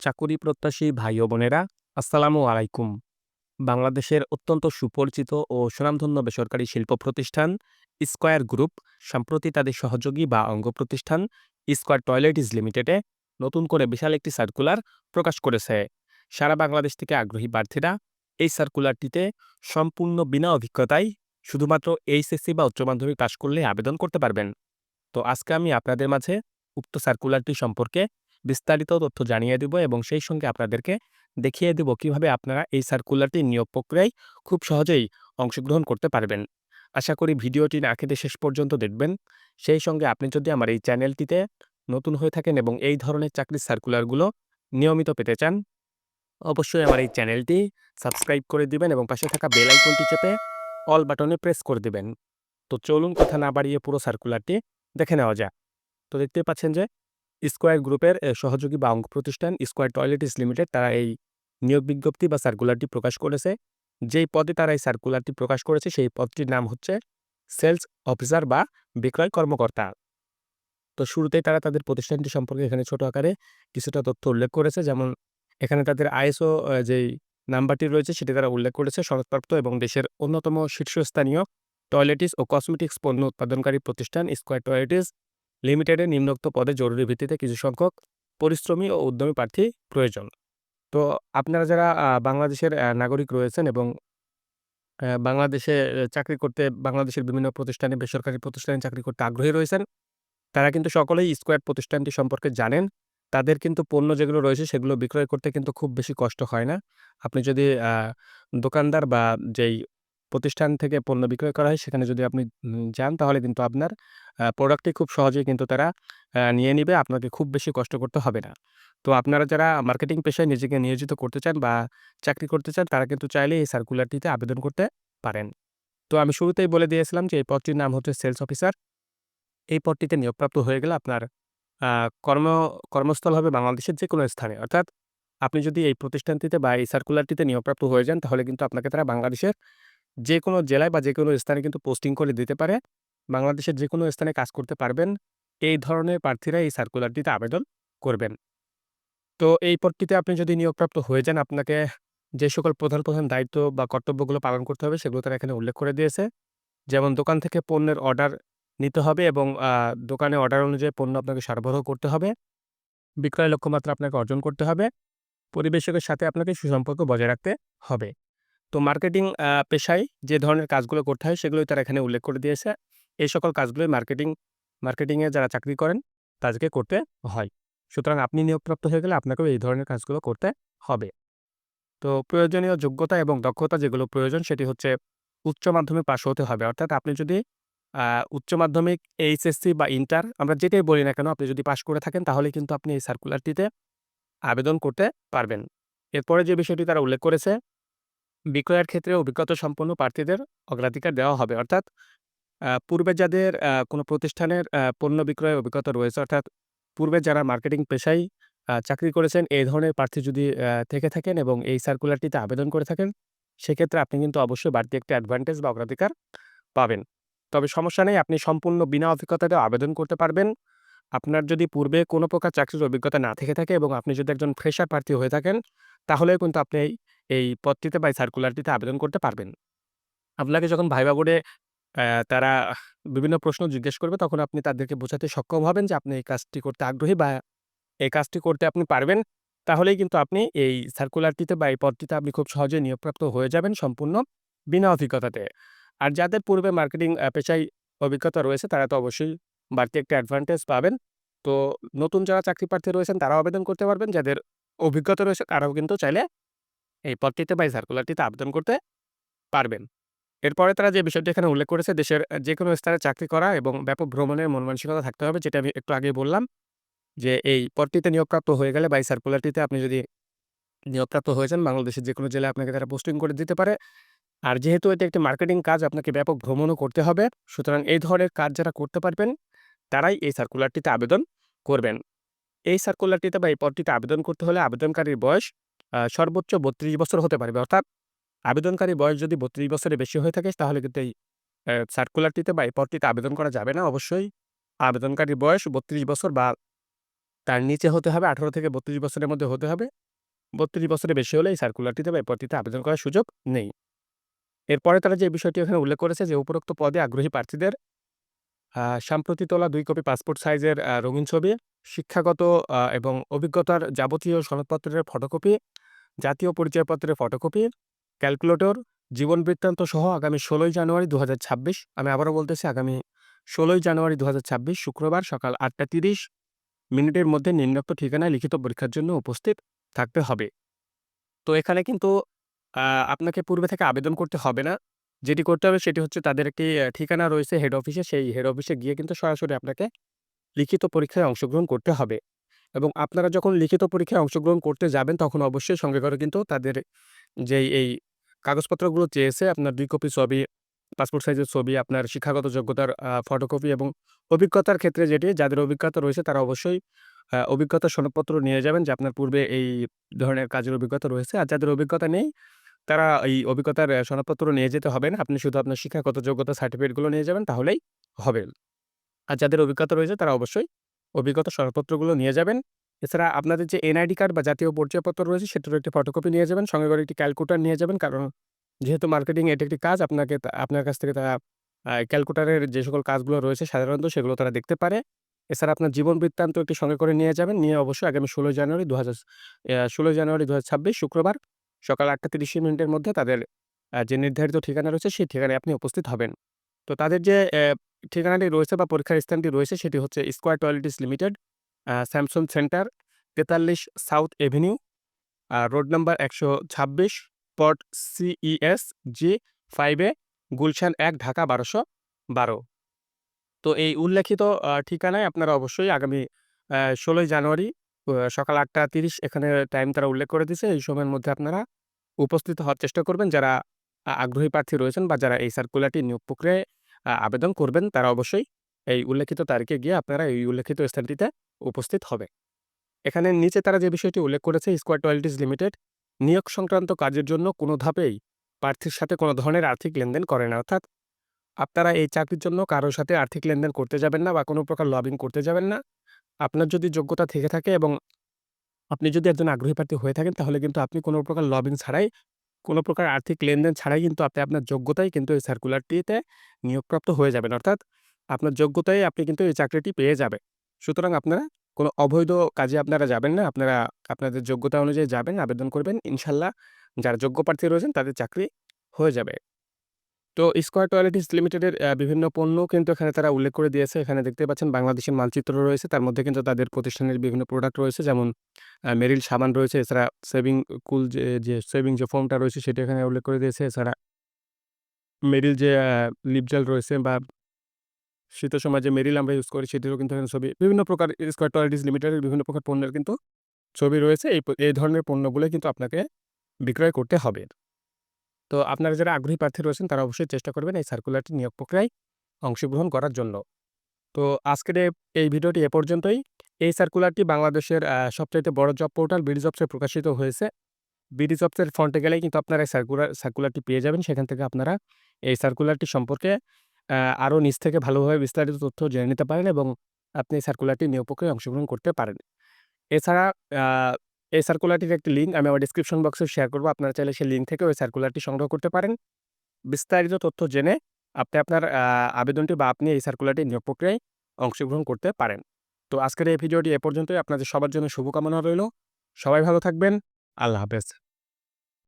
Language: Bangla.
চাকুরি প্রত্যাশী ভাই ও বোনেরা, আসসালামু আলাইকুম। বাংলাদেশের অত্যন্ত সুপরিচিত ও সুনামধন্য বেসরকারি শিল্প প্রতিষ্ঠান স্কয়ার গ্রুপ সম্প্রতি তাদের সহযোগী বা অঙ্গ প্রতিষ্ঠান স্কয়ার টয়লেটিস লিমিটেডে নতুন করে বিশাল একটি সার্কুলার প্রকাশ করেছে। সারা বাংলাদেশ থেকে আগ্রহী প্রার্থীরা এই সার্কুলারটিতে সম্পূর্ণ বিনা অভিজ্ঞতায় শুধুমাত্র এইচএসসি বা উচ্চ মাধ্যমিক পাশ করলে আবেদন করতে পারবেন। তো আজকে আমি আপনাদের মাঝে উক্ত সার্কুলারটি সম্পর্কে বিস্তারিত তথ্য জানিয়ে দেব এবং সেই সঙ্গে আপনাদেরকে দেখিয়ে দেব কীভাবে আপনারা এই সার্কুলারটি নিয়োগ প্রক্রিয়ায় খুব সহজেই অংশগ্রহণ করতে পারবেন। আশা করি ভিডিওটি না কেটে শেষ পর্যন্ত দেখবেন। সেই সঙ্গে আপনি যদি আমার এই চ্যানেলটিতে নতুন হয়ে থাকেন এবং এই ধরনের চাকরির সার্কুলারগুলো নিয়মিত পেতে চান, অবশ্যই আমার এই চ্যানেলটি সাবস্ক্রাইব করে দিবেন এবং পাশে থাকা বেল আইকনটি চেপে অল বাটনে প্রেস করে দিবেন। তো চলুন কথা না বাড়িয়ে পুরো সার্কুলারটি দেখে নেওয়া যাক। তো দেখতে পাচ্ছেন যে স্কোয়ার গ্রুপের সহযোগী বা অঙ্গ প্রতিষ্ঠান স্কোয়ার টয়লেটিস লিমিটেড তারা এই নিয়োগ বিজ্ঞপ্তি বা সার্কুলারটি প্রকাশ করেছে। যেই পদে তারা এই সার্কুলারটি প্রকাশ করেছে, সেই পদটির নাম হচ্ছে সেলস অফিসার বা বিক্রয় কর্মকর্তা। তো শুরুতেই তারা তাদের প্রতিষ্ঠানটি সম্পর্কে এখানে ছোট আকারে কিছুটা তথ্য উল্লেখ করেছে। যেমন, এখানে তাদের আইএসও যেই নাম্বারটি রয়েছে, সেটি তারা উল্লেখ করেছে, সনদপ্রাপ্ত এবং দেশের অন্যতম শীর্ষস্থানীয় টয়লেটিস ও কসমেটিক্স পণ্য উৎপাদনকারী প্রতিষ্ঠান স্কোয়ার টয়লেটিস। লিমিটেডের নিম্নোক্ত পদে জরুরি ভিত্তিতে কিছু সংখ্যক পরিশ্রমী ও উদ্যমী প্রার্থী প্রয়োজন। তো আপনারা যারা বাংলাদেশের নাগরিক রয়েছেন এবং বাংলাদেশে চাকরি করতে, বাংলাদেশের বিভিন্ন প্রতিষ্ঠানে, বেসরকারি প্রতিষ্ঠানে চাকরি করতে আগ্রহী রয়েছেন, তারা কিন্তু সকলেই স্কোয়ার প্রতিষ্ঠানটি সম্পর্কে জানেন। তাদের কিন্তু পণ্য যেগুলো রয়েছে সেগুলো বিক্রয় করতে কিন্তু খুব বেশি কষ্ট হয় না। আপনি যদি দোকানদার বা যেই প্রতিষ্ঠান থেকে পণ্য বিক্রয় করা হয়, সেখানে যদি আপনি যান, তাহলে কিন্তু আপনার প্রোডাক্টটি খুব সহজেই কিন্তু তারা নিয়ে নিবে, আপনাকে খুব বেশি কষ্ট করতে হবে না। তো আপনারা যারা মার্কেটিং পেশায় নিজেকে নিয়োজিত করতে চান বা চাকরি করতে চান, তারা কিন্তু চাইলে এই সার্কুলারটিতে আবেদন করতে পারেন। তো আমি শুরুতেই বলে দিয়েছিলাম যে, এই পদটির নাম হচ্ছে সেলস অফিসার এই পদটিতে নিয়োগপ্রাপ্ত হয়ে গেলে আপনার কর্ম, কর্মস্থল হবে বাংলাদেশের যে কোনো স্থানে। অর্থাৎ আপনি যদি এই প্রতিষ্ঠানটিতে বা এই সার্কুলারটিতে নিয়োগপ্রাপ্ত হয়ে যান, তাহলে কিন্তু আপনাকে তারা বাংলাদেশের যে কোনো জেলায় বা যে কোনো স্থানে কিন্তু পোস্টিং করে দিতে পারে। বাংলাদেশের যে কোনো স্থানে কাজ করতে পারবেন। এই ধরনের প্রার্থীরা এই সার্কুলারটিতে আবেদন করবেন। তো এই পদটিতে আপনি যদি নিয়োগপ্রাপ্ত হয়ে যান, আপনাকে যে সকল প্রধান প্রধান দায়িত্ব বা কর্তব্যগুলো পালন করতে হবে সেগুলো তারা এখানে উল্লেখ করে দিয়েছে। যেমন দোকান থেকে পণ্যের অর্ডার নিতে হবে এবং দোকানে অর্ডার অনুযায়ী পণ্য আপনাকে সরবরাহ করতে হবে। বিক্রয় লক্ষ্যমাত্রা আপনাকে অর্জন করতে হবে। পরিবেশকের সাথে আপনাকে সুসম্পর্ক বজায় রাখতে হবে। তো মার্কেটিং পেশায় যে ধরনের কাজগুলো করতে হয় সেগুলোই তারা এখানে উল্লেখ করে দিয়েছে। এই সকল কাজগুলোই মার্কেটিং মার্কেটিংয়ে যারা চাকরি করেন তাদেরকে করতে হয়। সুতরাং আপনি নিয়োগপ্রাপ্ত হয়ে গেলে আপনাকেও এই ধরনের কাজগুলো করতে হবে। তো প্রয়োজনীয় যোগ্যতা এবং দক্ষতা যেগুলো প্রয়োজন সেটি হচ্ছে উচ্চ মাধ্যমিক পাশ হতে হবে। অর্থাৎ আপনি যদি উচ্চ মাধ্যমিক, এইচএসসি বা ইন্টার আমরা যেটাই বলি না কেন আপনি যদি পাশ করে থাকেন তাহলে কিন্তু আপনি এই সার্কুলারটিতে আবেদন করতে পারবেন। এরপরে যে বিষয়টি তারা উল্লেখ করেছে বিক্রয়ের ক্ষেত্রে অভিজ্ঞতা সম্পন্ন প্রার্থীদের অগ্রাধিকার দেওয়া হবে। অর্থাৎ পূর্বে যাদের কোনো প্রতিষ্ঠানের পণ্য বিক্রয়ের অভিজ্ঞতা রয়েছে, অর্থাৎ পূর্বে যারা মার্কেটিং পেশায় চাকরি করেছেন, এই ধরনের প্রার্থী যদি থেকে থাকেন এবং এই সার্কুলারটিতে আবেদন করে থাকেন, সেক্ষেত্রে আপনি কিন্তু অবশ্যই বাড়তি একটা অ্যাডভান্টেজ বা অগ্রাধিকার পাবেন। তবে সমস্যা নেই, আপনি সম্পূর্ণ বিনা অভিজ্ঞতাতে আবেদন করতে পারবেন। আপনার যদি পূর্বে কোনো প্রকার চাকরির অভিজ্ঞতা না থেকে থাকে এবং আপনি যদি একজন ফ্রেশার প্রার্থী হয়ে থাকেন, তাহলেও কিন্তু আপনি এই- এই পদটিতে বা এই সার্কুলারটিতে আবেদন করতে পারবেন। আপনাকে যখন ভাইবা বোর্ডে তারা বিভিন্ন প্রশ্ন জিজ্ঞেস করবে, তখন আপনি তাদেরকে বোঝাতে সক্ষম হবেন যে আপনি এই কাজটি করতে আগ্রহী বা এই কাজটি করতে আপনি পারবেন। তাহলেই কিন্তু আপনি এই সার্কুলারটিতে বা এই পদটিতে আপনি খুব সহজে নিয়োগপ্রাপ্ত হয়ে যাবেন সম্পূর্ণ বিনা অভিজ্ঞতাতে। আর যাদের পূর্বে মার্কেটিং পেশায় অভিজ্ঞতা রয়েছে, তারা তো অবশ্যই বাড়তি একটা অ্যাডভান্টেজ পাবেন। তো নতুন যারা চাকরি প্রার্থী রয়েছেন, তারাও আবেদন করতে পারবেন। যাদের অভিজ্ঞতা রয়েছে, তারাও কিন্তু চাইলে এই পদটিতে বা এই সার্কুলারটিতে আবেদন করতে পারবেন। এরপরে তারা যে বিষয়টি এখানে উল্লেখ করেছে, দেশের যে কোনো স্থানে চাকরি করা এবং ব্যাপক ভ্রমণের মন মানসিকতা থাকতে হবে, যেটা আমি একটু আগেই বললাম, যে এই পদটিতে নিয়োগপ্রাপ্ত হয়ে গেলে বা এই সার্কুলারটিতে আপনি যদি নিয়োগপ্রাপ্ত হয়েছেন, বাংলাদেশের যে কোনো জেলায় আপনাকে তারা পোস্টিং করে দিতে পারে। আর যেহেতু এটি একটি মার্কেটিং কাজ, আপনাকে ব্যাপক ভ্রমণও করতে হবে, সুতরাং এই ধরনের কাজ যারা করতে পারবেন, তারাই এই সার্কুলারটিতে আবেদন করবেন। এই সার্কুলারটিতে বা এই পদটিতে আবেদন করতে হলে আবেদনকারীর বয়স সর্বোচ্চ বত্রিশ বছর হতে পারবে অর্থাৎ আবেদনকারী বয়স যদি বত্রিশ বছরের বেশি হয়ে থাকে, তাহলে কিন্তু এই সার্কুলারটিতে বা এই পদটিতে আবেদন করা যাবে না অবশ্যই আবেদনকারীর বয়স বত্রিশ বছর বা তার নিচে হতে হবে ১৮ থেকে ৩২ বছরের মধ্যে হতে হবে। ৩২ বছরের বেশি হলে এই সার্কুলারটিতে বা এই পদটিতে আবেদন করার সুযোগ নেই। এরপরে তারা যে বিষয়টি এখানে উল্লেখ করেছে যে উপরোক্ত পদে আগ্রহী প্রার্থীদের সাম্প্রতি তোলা ২ কপি পাসপোর্ট সাইজের রঙিন ছবি, শিক্ষাগত এবং অভিজ্ঞতার যাবতীয় সনদপত্রের ফটোকপি, জাতীয় পরিচয়পত্রের ফটোকপি, ক্যালকুলেটর, জীবন বৃত্তান্ত সহ আগামী ১৬ই জানুয়ারি ২০২৬ আমি আবারও বলতেছি আগামী ১৬ই জানুয়ারি ২০২৬ শুক্রবার সকাল ৮টা ৩০ মিনিটের মধ্যে নিম্নোক্ত ঠিকানায় লিখিত পরীক্ষার জন্য উপস্থিত থাকতে হবে। তো এখানে কিন্তু আপনাকে পূর্বে থেকে আবেদন করতে হবে না। যেটি করতে হবে সেটি হচ্ছে তাদের একটি ঠিকানা রয়েছে হেড অফিসে, সেই হেড অফিসে গিয়ে কিন্তু সরাসরি আপনাকে লিখিত পরীক্ষায় অংশগ্রহণ করতে হবে। এবং আপনারা যখন লিখিত পরীক্ষায় অংশগ্রহণ করতে যাবেন তখন অবশ্যই সঙ্গে করে কিন্তু তাদের যেই এই কাগজপত্রগুলো চেয়েছে আপনার দুই কপি ছবি, পাসপোর্ট সাইজের ছবি, আপনার শিক্ষাগত যোগ্যতার ফটোকপি এবং অভিজ্ঞতার ক্ষেত্রে যেটি যাদের অভিজ্ঞতা রয়েছে তারা অবশ্যই অভিজ্ঞতা সনদপত্র নিয়ে যাবেন যে আপনার পূর্বে এই ধরনের কাজের অভিজ্ঞতা রয়েছে। আর যাদের অভিজ্ঞতা নেই তারা এই অভিজ্ঞতার সনদপত্র নিয়ে যেতে হবে না। আপনি শুধু আপনার শিক্ষাগত যোগ্যতা সার্টিফিকেটগুলো নিয়ে যাবেন, তাহলেই হবে। আর যাদের অভিজ্ঞতা রয়েছে, তারা অবশ্যই অভিজ্ঞতা সনদপত্রগুলো নিয়ে যাবেন। এছাড়া আপনাদের যে এনআইডি কার্ড বা জাতীয় পরিচয়পত্র রয়েছে, সেটারও একটি ফটোকপি নিয়ে যাবেন। সঙ্গে করে একটি ক্যালকুলেটর নিয়ে যাবেন। কারণ যেহেতু মার্কেটিং এটা একটি কাজ, আপনাকে আপনার কাছ থেকে তারা ক্যালকুলেটরের যে সকল কাজগুলো রয়েছে, সাধারণত সেগুলো তারা দেখতে পারে। এছাড়া আপনার জীবন বৃত্তান্ত একটি সঙ্গে করে নিয়ে যাবেন। নিয়ে অবশ্যই আগামী ১৬ জানুয়ারি ২০০০ ইয়া ১৬ জানুয়ারি ২০২৬ শুক্রবার সকাল ৮টা ৩০ মিনিটের মধ্যে তাদের যে নির্ধারিত ঠিকানা রয়েছে সেই ঠিকানায় আপনি উপস্থিত হবেন। তো তাদের যে ঠিকানাটি রয়েছে বা পরীক্ষার স্থানটি রয়েছে সেটি হচ্ছে square toiletries limited, Samsung centre, ৪৩ south avenue, road number ১২৬, plot CES G ফাইভে গুলশান এক ঢাকা ১২১২। তো এই উল্লেখিত ঠিকানায় আপনারা অবশ্যই আগামী ষোলোই জানুয়ারি সকাল ৮টা ৩০ এখানে টাইম তারা উল্লেখ করে দিয়েছে। এই সময়ের মধ্যে আপনারা উপস্থিত হওয়ার চেষ্টা করবেন। যারা আগ্রহী প্রার্থী রয়েছেন বা যারা এই সার্কুলারটি নিয়োগ প্রক্রিয়ায় আবেদন করবেন, তারা অবশ্যই এই উল্লেখিত তারিখে গিয়ে আপনারা এই উল্লেখিত স্থানটিতে উপস্থিত হবে। এখানে নিচে তারা যে বিষয়টি উল্লেখ করেছে স্কয়ার টয়লেটিস লিমিটেড নিয়োগ সংক্রান্ত কাজের জন্য কোনো ধাপেই প্রার্থীর সাথে কোনো ধরনের আর্থিক লেনদেন করে না। অর্থাৎ আপনারা এই চাকরির জন্য কারোর সাথে আর্থিক লেনদেন করতে যাবেন না বা কোনো প্রকার লবিং করতে যাবেন না। আপনার যদি যোগ্যতা থেকে থাকে এবং আপনি যদি একজন আগ্রহী প্রার্থী হয়ে থাকেন তাহলে কিন্তু আপনি কোনো প্রকার লবিং ছাড়াই, কোনো প্রকার আর্থিক লেনদেন ছাড়াই কিন্তু আপনি আপনার যোগ্যতায় কিন্তু এই সার্কুলারটিতে নিয়োগপ্রাপ্ত হয়ে যাবেন। অর্থাৎ আপনার যোগ্যতায় আপনি কিন্তু এই চাকরিটি পেয়ে যাবেন। সুতরাং আপনারা কোনো অবৈধ কাজে আপনারা যাবেন না। আপনারা আপনাদের যোগ্যতা অনুযায়ী যাবেন, আবেদন করবেন। ইনশাল্লাহ যারা যোগ্য প্রার্থী রয়েছেন তাদের চাকরি হয়ে যাবে। তো স্কয়ার টয়লেটিস লিমিটেডের বিভিন্ন পণ্য কিন্তু এখানে তারা উল্লেখ করে দিয়েছে। এখানে দেখতে পাচ্ছেন বাংলাদেশের মানচিত্র রয়েছে। তার মধ্যে কিন্তু তাদের প্রতিষ্ঠানের বিভিন্ন প্রোডাক্ট রয়েছে। যেমন মেরিল সাবান রয়েছে। এছাড়া সেভিং কুল যে, যে সেভিং যে ফোমটা রয়েছে সেটা এখানে উল্লেখ করে দিয়েছে। এছাড়া মেরিল যে আ লিপ জেল রয়েছে বা শীতের সময় যে মেরিল আমরা ইউজ করি সেটিরও কিন্তু এখানে ছবি বিভিন্ন প্রকার স্কয়ার টয়লেটিস লিমিটেডের বিভিন্ন প্রকার পণ্যের কিন্তু ছবি রয়েছে। এই এই ধরনের পণ্যগুলো কিন্তু আপনাকে বিক্রয় করতে হবে। তো আপনারা যারা আগ্রহী প্রার্থী রয়েছেন, তারা অবশ্যই চেষ্টা করবেন এই সার্কুলারটি নিয়োগ প্রক্রিয়ায় অংশগ্রহণ করার জন্য। তো আজকের এই ভিডিওটি এ পর্যন্তই। এই সার্কুলারটি বাংলাদেশের সবচাইতে বড় জব পোর্টাল বিডি জবসে প্রকাশিত হয়েছে। বিডি জবসের ফ্রন্টে গেলেই কিন্তু আপনারা এই সার্কুলার সার্কুলারটি পেয়ে যাবেন। সেখান থেকে আপনারা এই সার্কুলারটি সম্পর্কে আরও নিজ থেকে ভালোভাবে বিস্তারিত তথ্য জেনে নিতে পারেন এবং আপনি এই সার্কুলারটি নিয়োগ প্রক্রিয়ায় অংশগ্রহণ করতে পারেন। এছাড়া এই সার্কুলারটির একটি লিঙ্ক আমি আমার ডিসক্রিপশন বক্সে শেয়ার করব আপনারা চাইলে সেই লিঙ্ক থেকে ওই সার্কুলারটি সংগ্রহ করতে পারেন। বিস্তারিত তথ্য জেনে আপনি আপনার আবেদনটি বা আপনি এই সার্কুলারটি নিয়োগ প্রক্রিয়ায় অংশগ্রহণ করতে পারেন। তো আজকের এই ভিডিওটি এ পর্যন্তই। আপনাদের সবার জন্য শুভকামনা রইল সবাই ভালো থাকবেন। আল্লাহ হাফেজ।